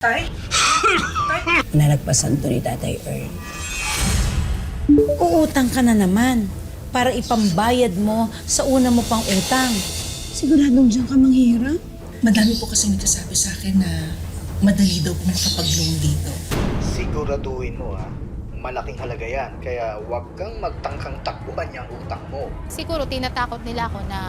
Tay? Nalagpasan to ni Tatay Earl. Uutang ka na naman para ipambayad mo sa una mo pang utang. Siguradong diyan ka manghihirap? Madami po kasi nagsasabi sa akin na madali daw po makapag-loan dito. Siguraduhin mo ha, malaking halaga yan. Kaya huwag kang magtangkang takbuhan yung utang mo. Siguro tinatakot nila ako na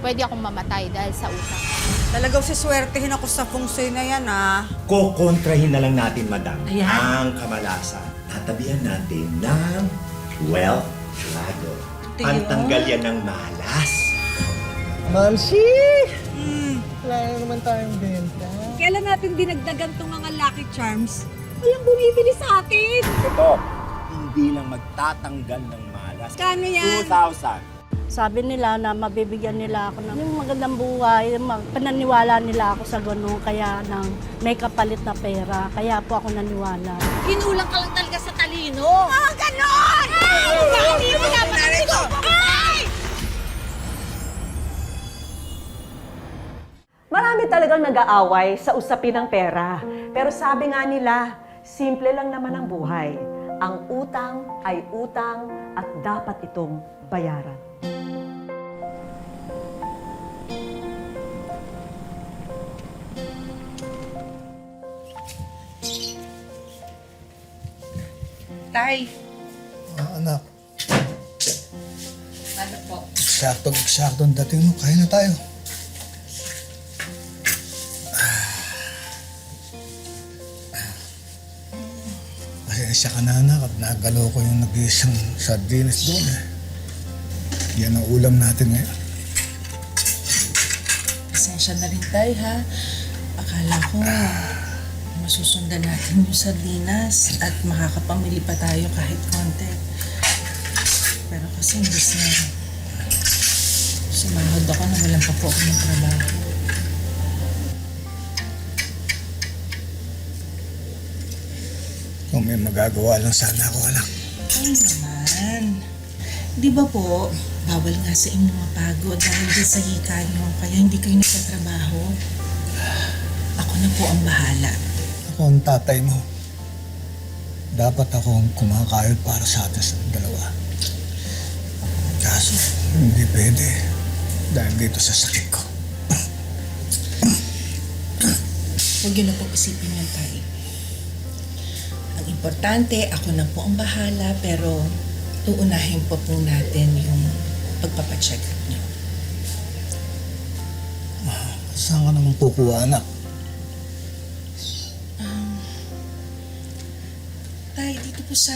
pwede akong mamatay dahil sa utang. Talagang siswertehin ako sa feng shui na yan, ah. Kokontrahin na lang natin, madam, Ayan. ang kamalasan. Tatabihan natin ng wealth dragon. Pantanggal yan ng malas. Mamsi! Wala na naman tayong benta. Kailan natin dinagdagan tong mga lucky charms? Walang bumibili sa atin. Ito, hindi lang magtatanggal ng malas. Kano yan? 2,000. Sabi nila na mabibigyan nila ako ng yung magandang buhay, mag, pananiwala nila ako sa ganun, kaya nang may kapalit na pera. Kaya po ako naniwala. Kinulang ka lang talaga sa talino. Ah, ganon! Ay! Hindi mo dapat ito! Ay! Marami talagang nag-aaway sa usapin ng pera. Pero sabi nga nila, simple lang naman ang buhay. Ang utang ay utang at dapat itong bayaran. Tay, Ah, anak, ano po? eksakto eksakto ang dating mo. Kaya na tayo. Pasensya ka na anak at nagalo ko yung nag-iisang sardinas doon eh. Yan ang ulam natin ngayon. Pasensya na rin tayo ha. Akala ko masusundan natin yung sardinas at makakapamili pa tayo kahit konti. Pero kasi imbes na sumahod ako na walang pa po ako ng trabaho. Kung may magagawa lang sana ako anak. Ay naman. Di ba po, bawal nga sa inyo mapagod dahil dyan sa hika nyo, kaya hindi kayo nagtatrabaho. Ako na po ang bahala. Ako ang tatay mo. Dapat ako ang kumakayod para sa atin sa dalawa. Kaso, hindi pwede. Dahil dito sa sakit ko. Huwag yun na po isipin yan tayo. Ang importante, ako na po ang bahala, pero uunahin po po natin yung pagpapacheck up nyo. Saan ka naman kukuha, anak? Po sa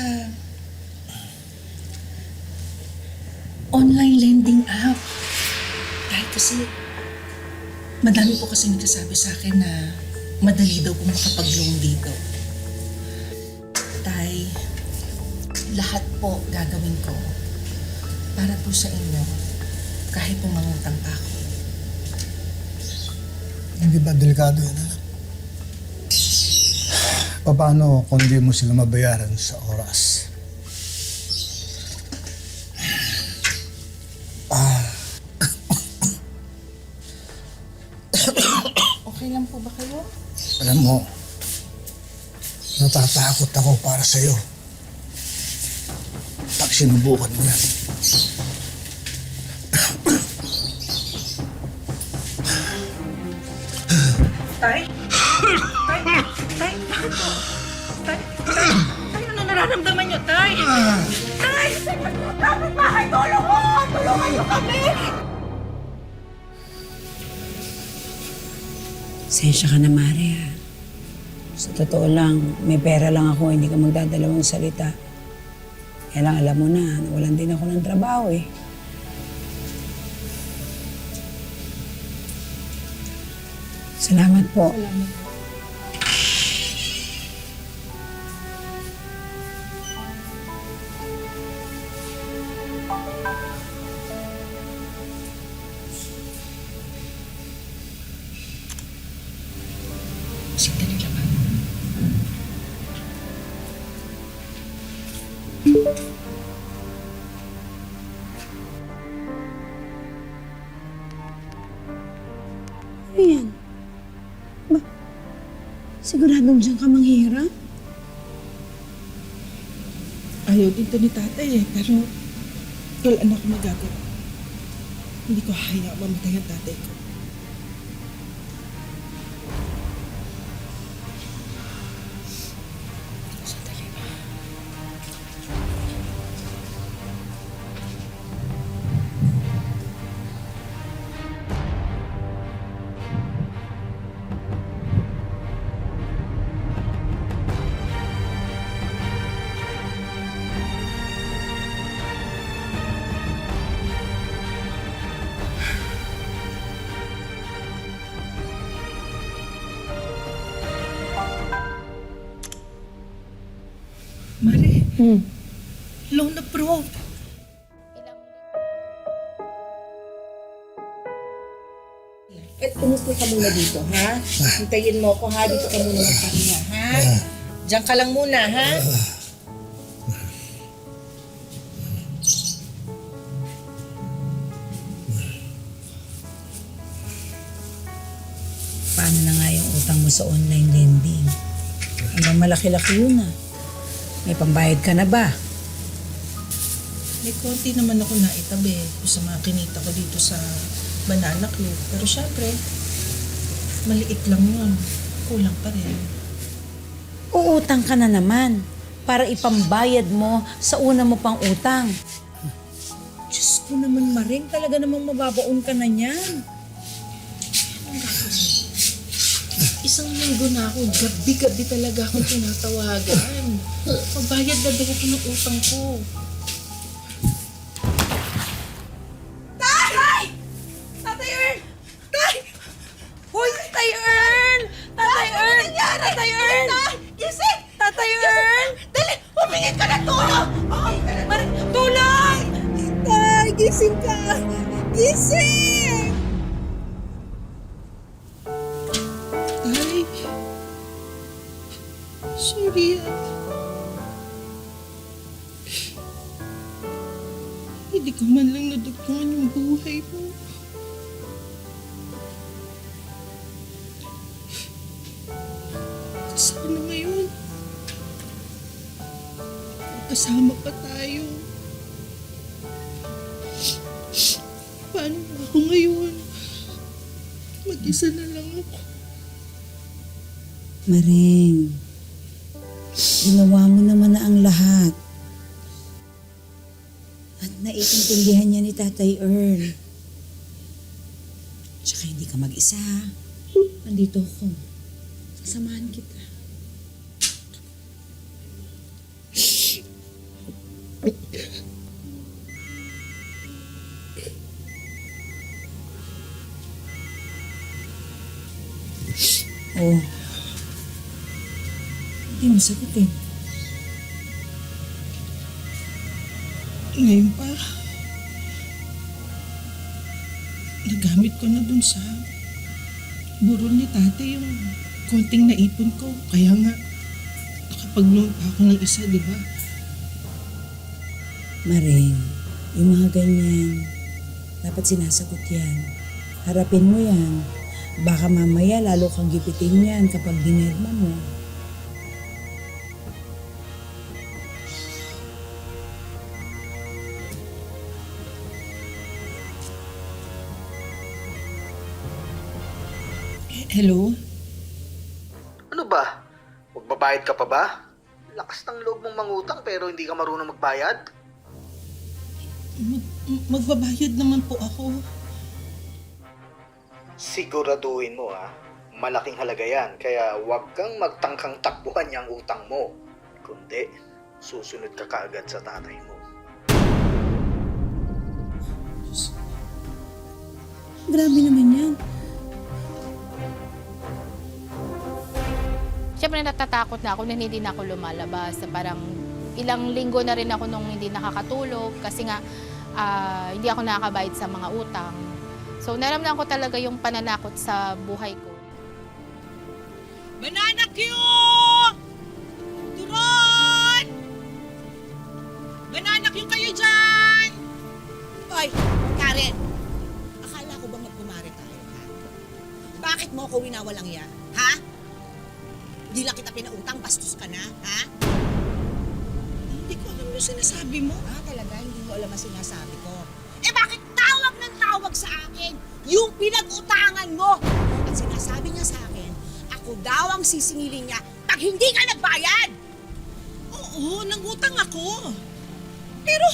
online lending app. Tay, kasi madami po kasi nagsasabi sa akin na madali daw po makapag-loan dito. Tay, lahat po gagawin ko para po sa inyo kahit po mangutang pa ako. Hindi ba delikado anak? Paano kung di mo sila mabayaran sa oras? Okay lang po ba kayo? Alam mo, natatakot ako para sa'yo. Pag sinubukan mo yan. Tay? Tay? Tay? Tay? Ano nararamdaman niyo, Tay? Tay! Bakit bahay tulong mo? Tulungan niyo kami! Sensya ka na, Mare, ha? Sa totoo lang, may pera lang ako, hindi ka magdadalawang salita. Kaya lang alam mo na, nawalan din ako ng trabaho eh. Salamat po. Sandali lang ha. Ano yan? Ba- Siguradong dyan ka manghihirap? Ayaw din to ni tatay eh, pero wala na ako magagawa. Hindi ko hayaan mamatay ang tatay ko. Hmm. loan approved. At umupo ka muna dito, ha? Hintayin mo ako, ha? Dito ka muna magpahinga, ha? Diyan ka lang muna, ha? Paano na nga yung utang mo sa online lending? Hanggang malaki-laki yun ah. May pambayad ka na ba? May konti naman ako naitabi sa mga kinita ko dito sa Banana Club. Pero syempre, maliit lang yun. Kulang pa rin. Uutang ka na naman para ipambayad mo sa una mo pang utang. Diyos ko naman, Maring, talaga namang mababaon ka na niyan. Isang linggo na ako, gabi-gabi talaga akong tinatawagan. Magbayad na daw ako ng utang ko. Tatay Earl! Tay! Hoy, Tatay Earl! Tatay Earl! Tatay Earl! Gising! Tatay Earl! Dali! Humingi ka ng tulong! Ay, Mar- tulong! Tay, gising ka! Gising! Sorry ah. Hindi ko man lang nadugtungan yung buhay mo. Sana ngayon, kasama pa tayo. Paano ako ngayon? Mag-isa na lang ako. Maring, naiintindihan niya ni Tatay Earl. Tsaka hindi ka mag-isa. Nandito ako. Sasamahan kita. Oh. Hindi mo sagutin. Ngayon pa, nagamit ko na dun sa burol ni tate yung konting naipon ko. Kaya nga, nakapag-loan pa ako ng isa, di ba? Maring, yung mga ganyan, dapat sinasagot yan. Harapin mo yan. Baka mamaya lalo kang gipitin yan kapag dinedma mo. Hello? Ano ba? Magbabayad ka pa ba? Lakas ng loob mong mangutang pero hindi ka marunong magbayad? Mag- magbabayad naman po ako. Siguraduhin mo ha, malaking halaga yan. Kaya huwag kang magtangkang takbuhan yung utang mo. Kundi, susunod ka kaagad sa tatay mo. Grabe naman yan. Siyempre natatakot na ako na hindi na ako lumalabas. Parang ilang linggo na rin ako nung hindi nakakatulog kasi nga ah, hindi ako nakakabayad sa mga utang. So naramdaman ko talaga yung pananakot sa buhay ko. Banana Q! Turon! Banana Q kayo dyan! Hoy, Karen! Akala ko ba magkumare tayo, ha? Bakit mo ako winawalang yan, ha? Di lang kita pinautang, bastos ka na, ha? Hindi ko alam yung sinasabi mo. Ah, talaga, hindi mo alam ang sinasabi ko. Eh bakit tawag ng tawag sa akin yung pinag-utangan mo? At sinasabi niya sa akin, ako daw ang sisingilin niya pag hindi ka nagbayad! Oo, nangutang ako. Pero,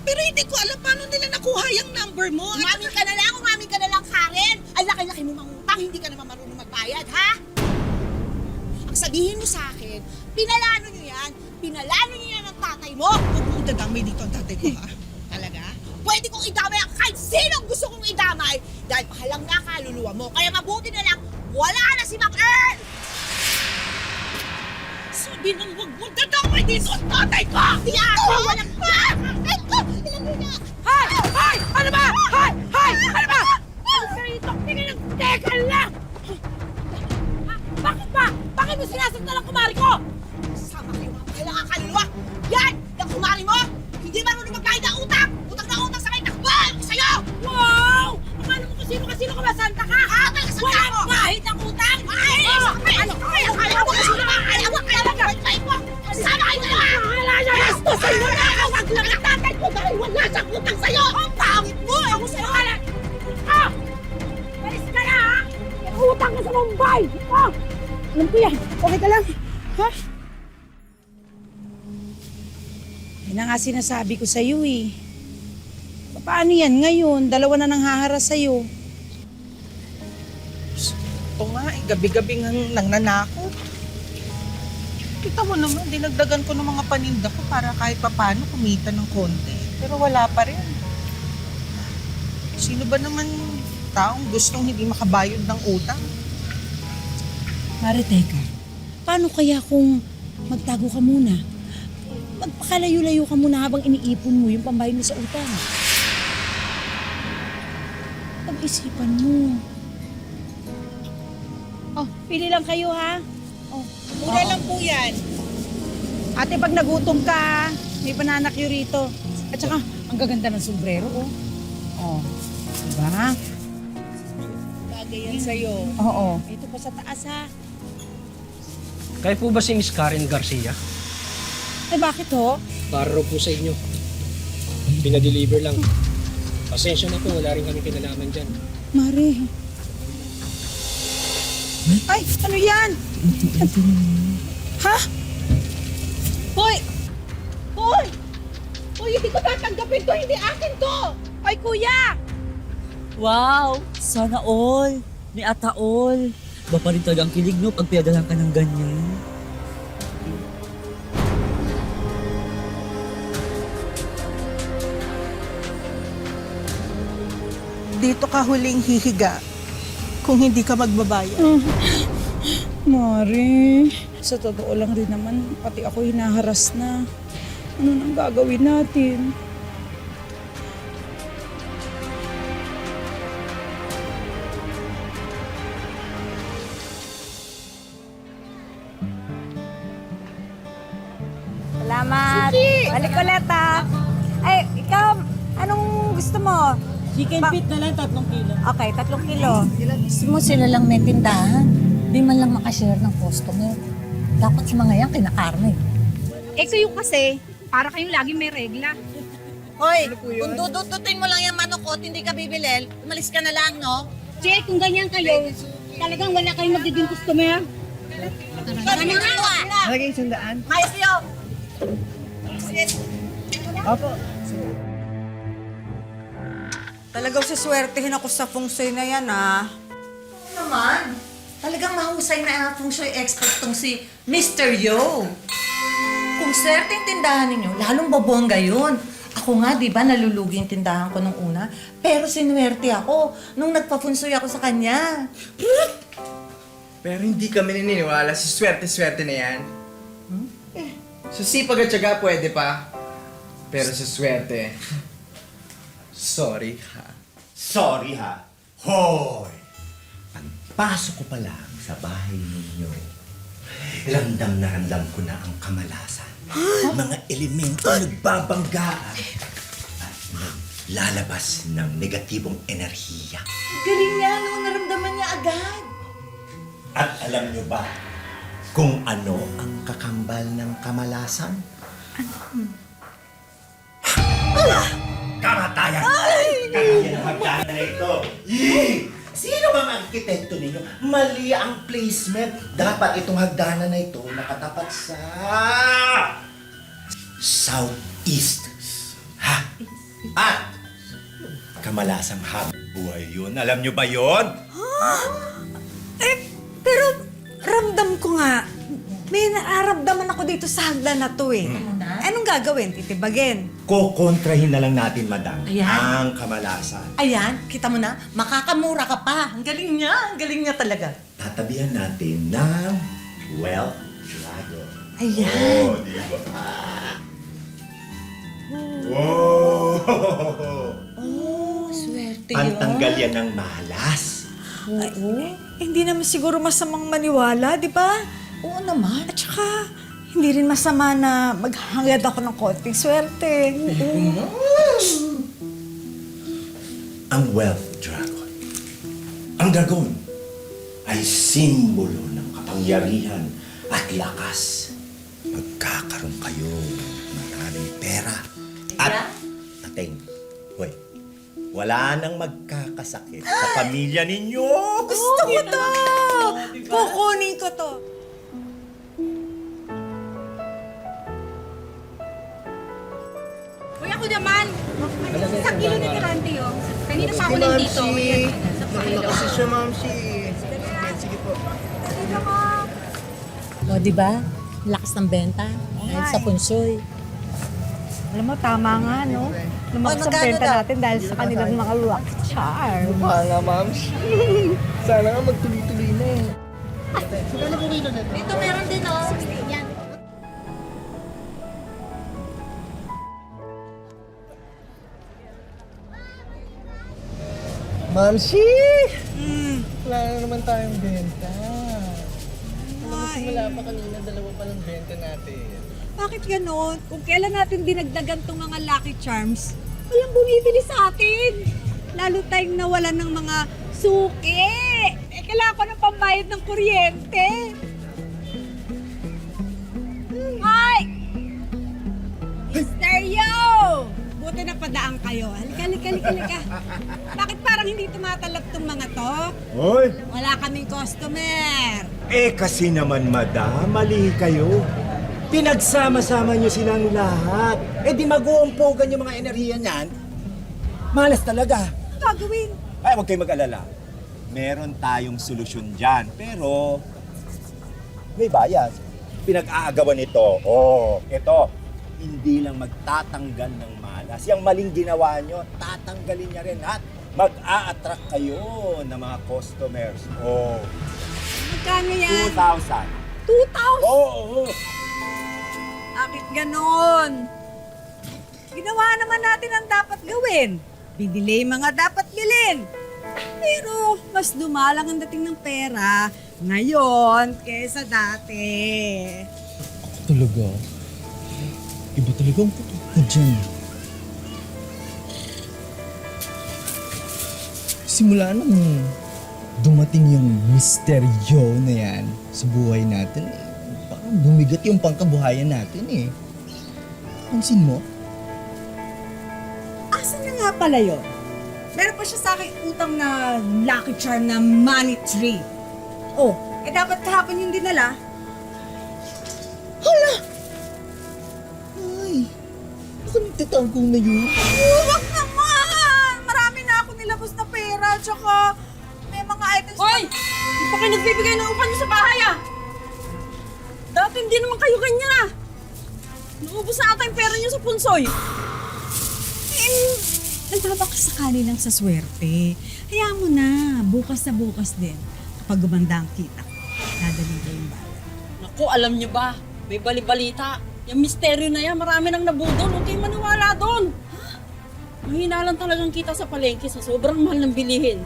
pero hindi ko alam paano nila nakuha yung number mo. At Umamin ka na lang, umamin ka na lang, Karen! Ang laki-laki mo mangutang, hindi ka naman marunong magbayad, ha? Ang sabihin mo sa akin, pinalano niyo yan, pinalano niyo yan ng tatay mo! Huwag mong dadamay dito ang tatay ko, ha? Talaga? Pwede kong idamay ang kahit sinong gusto kong idamay dahil pahalang na kaluluwa mo. Kaya mabuti na lang, wala na si Mac Earl! Sabi nang huwag mong dadamay dito ang tatay ko! Ako! Walang pa! Ay ko! Ilan mo na! Hay! Hay! Ano ba? Hay! Hay! Ano ba? Sarito! Tingnan lang! Teka lang! Bakit ba? Bakit mo sinasaktan ang kumari ko? Sama kayo mga pahalang ang kaluluwa! Yan! Yung kumari mo! Hindi marunong magbayad ng utang! Utang na utang sa may takbal! Sa'yo! Wow! Akala mo kung sino-kasino ka ba? Santa ka? Ha? Wala mo! Kahit ang utang! Ay! Ano? Akala mo kung sino ka? Akala mo kaya lang birthday mo! Sama kayo dalawa! Wala na! Gusto sa'yo na! Huwag lang ang tatay ko dahil wala siyang utang sa'yo! Ang pangit mo! Ako sa'yo! Ah! Balis ka na ha! Utang ka sa Mumbai! Ah! Alam ko yan! Okay ka lang! Ha? Yan nga sinasabi ko sa'yo eh. Paano yan ngayon? Dalawa na nang haharas sa'yo. Ito nga, eh, gabi-gabi nang nanako. Kita mo naman, dinagdagan ko ng mga paninda ko para kahit papano kumita ng konti. Pero wala pa rin. Sino ba naman taong gustong hindi makabayad ng utang? Mare, teka. Paano kaya kung magtago ka muna? Magpakalayo-layo ka muna habang iniipon mo yung pambayad mo sa utang. Pag-isipan mo. Oh, pili lang kayo ha. Oh, mura lang po yan. Ate, pag nagutom ka, may pananakyo rito. At saka, ang gaganda ng sombrero, oh. Oh, diba? Bagay yan sa'yo. Oo. Ito pa sa taas, ha? Kaya po ba si Miss Karen Garcia? Ay, bakit, ho? Para raw po sa inyo. Pinadeliver lang. Pasensya na po, wala rin kami kinalaman dyan. Mare. Ay, ano yan? ha? Hoy! Hoy! Hoy, hindi ko tatanggapin to! Hindi akin to! Ay, kuya! Wow! Sana all! Ni Ata all! Ba pa rin talaga ang kilig no pag pinadalan ka ng ganyan? Dito ka huling hihiga kung hindi ka magbabayad. Mare, sa totoo lang rin naman, pati ako hinaharas na. Ano nang gagawin natin? Ah. Ay, ikaw, anong gusto mo? Chicken feet na lang, tatlong kilo. Okay, tatlong kilo. Gusto mo sila lang may tindahan. Di man lang makashare ng customer. Dapat sa mga yan, kinakarne. Eh, kayo kasi, para kayong lagi may regla. Hoy, kung dudututin mo lang yung manok ko at hindi ka bibili, umalis ka na lang, no? Che, kung ganyan kayo, talagang wala kayong magiging customer. Sabi nga ito ah! Naging Opo. Talagang siswertehin ako sa feng shui na yan, ah. naman, talagang mahusay na feng shui expert tong si Mr. Yo. Kung swerte yung tindahan ninyo, lalong babongga yun. Ako nga, di ba, nalulugi yung tindahan ko nung una. Pero sinuwerte ako nung nagpa-funsoy ako sa kanya. Pero hindi kami naniniwala sa swerte-swerte na yan. Sa sipag at syaga pwede pa. Pero sa swerte, sorry ha. Sorry ha. Hoy! Pagpasok ko pa lang sa bahay ninyo, ramdam na ramdam ko na ang kamalasan. Mga elemento nagbabanggaan at naglalabas ng negatibong enerhiya. Galing niya, no? Naramdaman niya agad. At alam nyo ba kung ano ang kakambal ng kamalasan? Kamatayan! Kaya ng hagdanan na ito. Yee! Sino bang arkitekto ninyo? Mali ang placement. Dapat itong hagdanan na ito nakatapat sa... Southeast. Ha? At kamalasang habang buhay yun. Alam nyo ba yun? Eh, pero ramdam ko nga, may nararamdaman ako dito sa hagdan na to eh. Anong gagawin? Titibagin. Kukontrahin na lang natin, madam, Ayan. ang kamalasan. Ayan, kita mo na, makakamura ka pa. Ang galing niya, ang galing niya talaga. Tatabihan natin ng Wealth Dragon. Ayan. Oh, di ba? Wow! Oh, swerte Pantanggal yan ng malas. Oo. hindi naman siguro masamang maniwala, di ba? Oo naman. At saka, hindi rin masama na maghangad ako ng konting swerte. Oo. Ang Wealth Dragon. Ang dragon ay simbolo ng kapangyarihan at lakas. Magkakaroon kayo ng maraming pera. At, wala nang magkakasakit sa pamilya ninyo. Gusto ko to! Kukunin ko to. Uy, ako naman. Sa kilo ni Tirante yun. Kanina pa ako nandito. Sa kilo. siya, ma'am, si... Sige po. O, di ba? Lakas ng benta. Dahil sa punsoy. Alam mo, tama nga, no? Lumakas ang magkano benta daw? natin dahil sa kanilang mga luwak charm. Mahal nga, ma'am. Sana nga magtuloy-tuloy na eh. Dito meron din oh. 16 yan. Mamsi! Wala na naman tayong benta. Mas wala pa kanina, dalawa pa lang benta natin. Bakit ganon? Kung kailan natin dinagdagan tong mga Lucky Charms, walang bumibili sa atin. Lalo tayong nawalan ng mga suki. Eh, kailangan ko ng pambayad ng kuryente. Hi! Mr. Yo! Buti na padaan kayo. Halika, halika, halika, halika. Bakit parang hindi tumatalab tong mga to? Hoy! Wala kaming customer. Eh kasi naman, madam, mali kayo. Pinagsama-sama nyo silang lahat. Eh di mag-uumpogan yung mga enerhiya niyan. Malas talaga. Gagawin? Ay, huwag kayong mag-alala. Meron tayong solusyon dyan. Pero, may bayad. Pinag-aagawan ito. Oh, ito. Hindi lang magtatanggal ng malas. Yung maling ginawa nyo, tatanggalin niya rin at mag-a-attract kayo ng mga customers. Oh, Magkano yan? 2,000. 2,000? Oo. Oh, Bakit ganon? Ginawa naman natin ang dapat gawin. Binili mga dapat bilhin. Pero mas dumalang ang dating ng pera ngayon kaysa dati. Talaga? Iba talaga ang puto ko dyan. Simula nung dumating yung misteryo na yan sa buhay natin, eh, bumigat yung pangkabuhayan natin eh. Pansin mo? Asan na nga pala yun? Meron pa siya sa akin utang na lucky charm na money tree. Oh, eh dapat kahapon yung dinala. Hala! Ay, baka nagtatangkong na yun. Huwag naman! Marami na ako nilabas na pera, tsaka may mga items Hoy! Di pa kayo nagbibigay ng upan niyo sa bahay ah! Dati hindi naman kayo ganyan ah! Naubos na ata yung pera niyo sa punsoy! Eh, nagpapakasakali lang sa swerte. Hayaan mo na, bukas na bukas din. Kapag gumanda ang kita, dadalhin ko yung balat. Naku, alam niyo ba? May balibalita. Yung misteryo na yan, marami nang nabudol. Huwag kayong maniwala doon. Mahina lang talagang kita sa palengke sa sobrang mahal ng bilihin.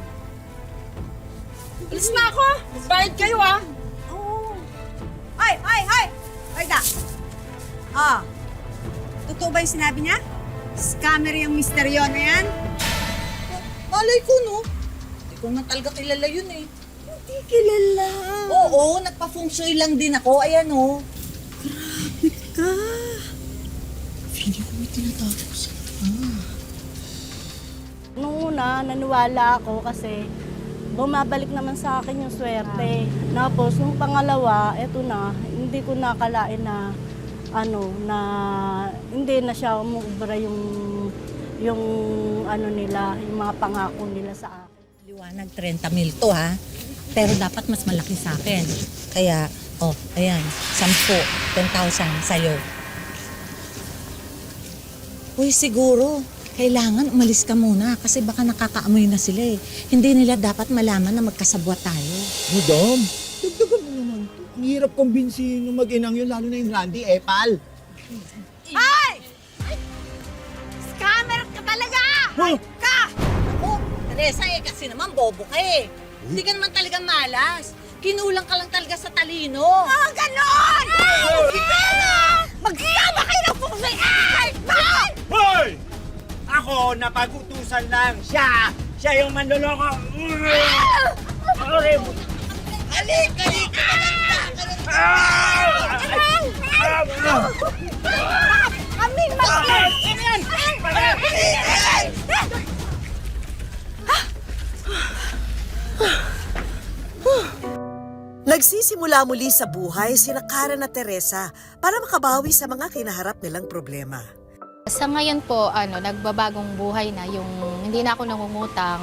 Alis na ako! Bayad kayo ah! Ay, ay, ay! Ay, da! Ah, totoo ba yung sinabi niya? Scammer yung misteryo na yan? Malay ko, no? Hindi ko nga talaga kilala yun eh. Hindi kilala. Oo, nagpa-feng shui lang din ako. Ayan oh. Ka. Feeling ko may tinatapos. Nung una, naniwala ako kasi bumabalik naman sa akin yung swerte. Tapos, nung pangalawa, eto na, hindi ko nakalain na ano, na hindi na siya umuubra yung yung ano nila, yung mga pangako nila sa akin. Liwanag 30 mil to ha. Pero dapat mas malaki sa akin. Kaya, oh, ayan, 10, 10,000 sa'yo. Uy, siguro, kailangan umalis ka muna kasi baka nakakaamoy na sila eh. Hindi nila dapat malaman na magkasabwat tayo. Madam, dagdagan mo naman to. Ang hirap kumbinsihin yung mag-inang yun, lalo na yung Randy, eh, pal. Ay! Scammer ka talaga! Huh? Ka! Ako, Teresa eh, kasi naman bobo ka eh. Hindi ka naman talaga malas. Kinulang ka lang talaga sa talino. Ah, ganon! Hindi na! Magsama kayo ng pusoy! Ay! Bakit? Hoy! Ako, napagutusan lang. Siya! Siya yung manloloko. Okay. Alik! Alik! Kaming mag- Nagsisimula muli sa buhay sina Karen at Teresa para makabawi sa mga kinaharap nilang problema. Sa ngayon po, ano, nagbabagong buhay na yung hindi na ako nangungutang,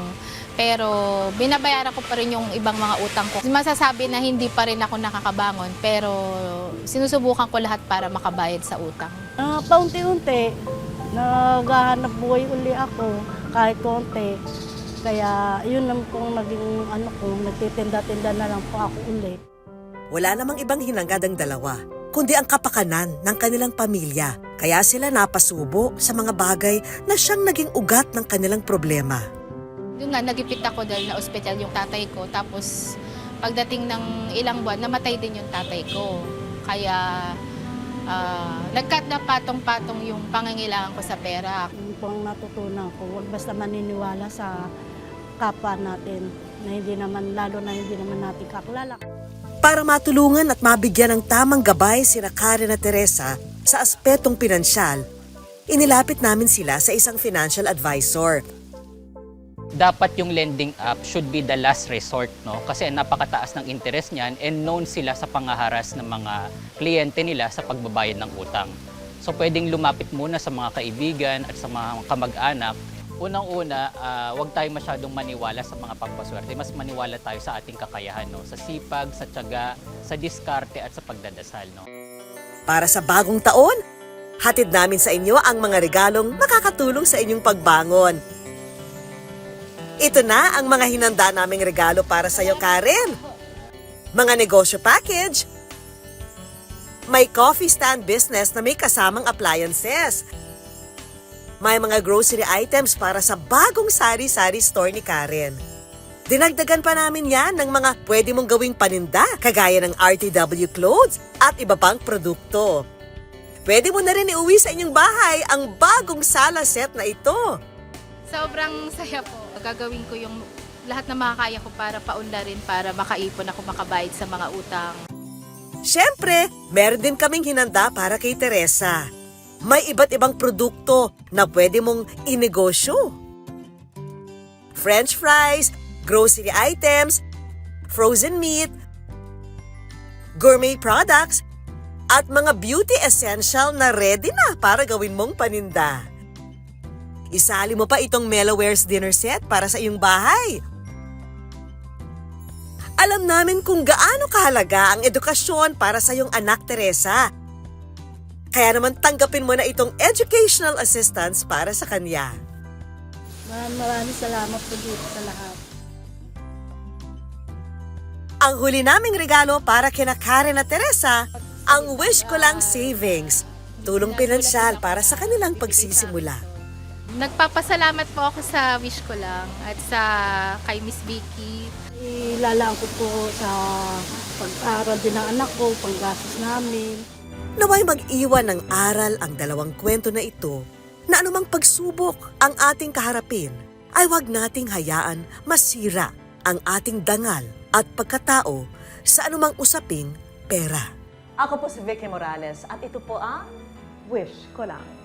pero binabayaran ko pa rin yung ibang mga utang ko. Masasabi na hindi pa rin ako nakakabangon, pero sinusubukan ko lahat para makabayad sa utang. Ah, paunti-unti, naghahanap buhay uli ako kahit konti. Kaya yun lang kung naging ano ko, nagtitinda-tinda na lang po ako uli. Wala namang ibang hinangad ang dalawa, kundi ang kapakanan ng kanilang pamilya. Kaya sila napasubo sa mga bagay na siyang naging ugat ng kanilang problema. Yun nga, nagipit ako dahil na ospital yung tatay ko. Tapos pagdating ng ilang buwan, namatay din yung tatay ko. Kaya ah, nagkat na patong-patong yung pangangailangan ko sa pera. Yun po ang natutunan ko, huwag basta maniniwala sa kapwa natin na hindi naman, lalo na hindi naman natin kakilala. Para matulungan at mabigyan ng tamang gabay sina Karen at Teresa sa aspetong pinansyal, inilapit namin sila sa isang financial advisor. dapat yung lending app should be the last resort, no? Kasi napakataas ng interest niyan and known sila sa pangaharas ng mga kliyente nila sa pagbabayad ng utang. So pwedeng lumapit muna sa mga kaibigan at sa mga kamag-anak. Unang-una, ah, huwag tayo masyadong maniwala sa mga pampaswerte. Mas maniwala tayo sa ating kakayahan, no? Sa sipag, sa tiyaga, sa diskarte at sa pagdadasal, no? Para sa bagong taon, hatid namin sa inyo ang mga regalong makakatulong sa inyong pagbangon. Ito na ang mga hinanda naming regalo para sa iyo, Karen. Mga negosyo package. May coffee stand business na may kasamang appliances. May mga grocery items para sa bagong sari-sari store ni Karen. Dinagdagan pa namin yan ng mga pwede mong gawing paninda, kagaya ng RTW clothes at iba pang produkto. Pwede mo na rin iuwi sa inyong bahay ang bagong sala set na ito. Sobrang saya po. Gagawin ko yung lahat na makakaya ko para paunlarin, para makaipon ako makabayad sa mga utang. Siyempre, meron din kaming hinanda para kay Teresa. May iba't ibang produkto na pwede mong inegosyo. French fries, grocery items, frozen meat, gourmet products, at mga beauty essential na ready na para gawin mong paninda. Isali mo pa itong Melowares dinner set para sa iyong bahay. Alam namin kung gaano kahalaga ang edukasyon para sa iyong anak Teresa. Kaya naman tanggapin mo na itong educational assistance para sa kanya. Maraming maraming salamat po dito sa lahat. Ang huli naming regalo para kina Karen at Teresa, ang Wish Ko Lang Savings. Tulong pinansyal para sa kanilang pagsisimula. Nagpapasalamat po ako sa wish ko lang at sa kay Miss Vicky. Ilalaan ko po sa pag-aaral din ng anak ko, panggastos namin. Naway mag-iwan ng aral ang dalawang kwento na ito na anumang pagsubok ang ating kaharapin ay wag nating hayaan masira ang ating dangal at pagkatao sa anumang usaping pera. Ako po si Vicky Morales at ito po ang Wish Ko Lang.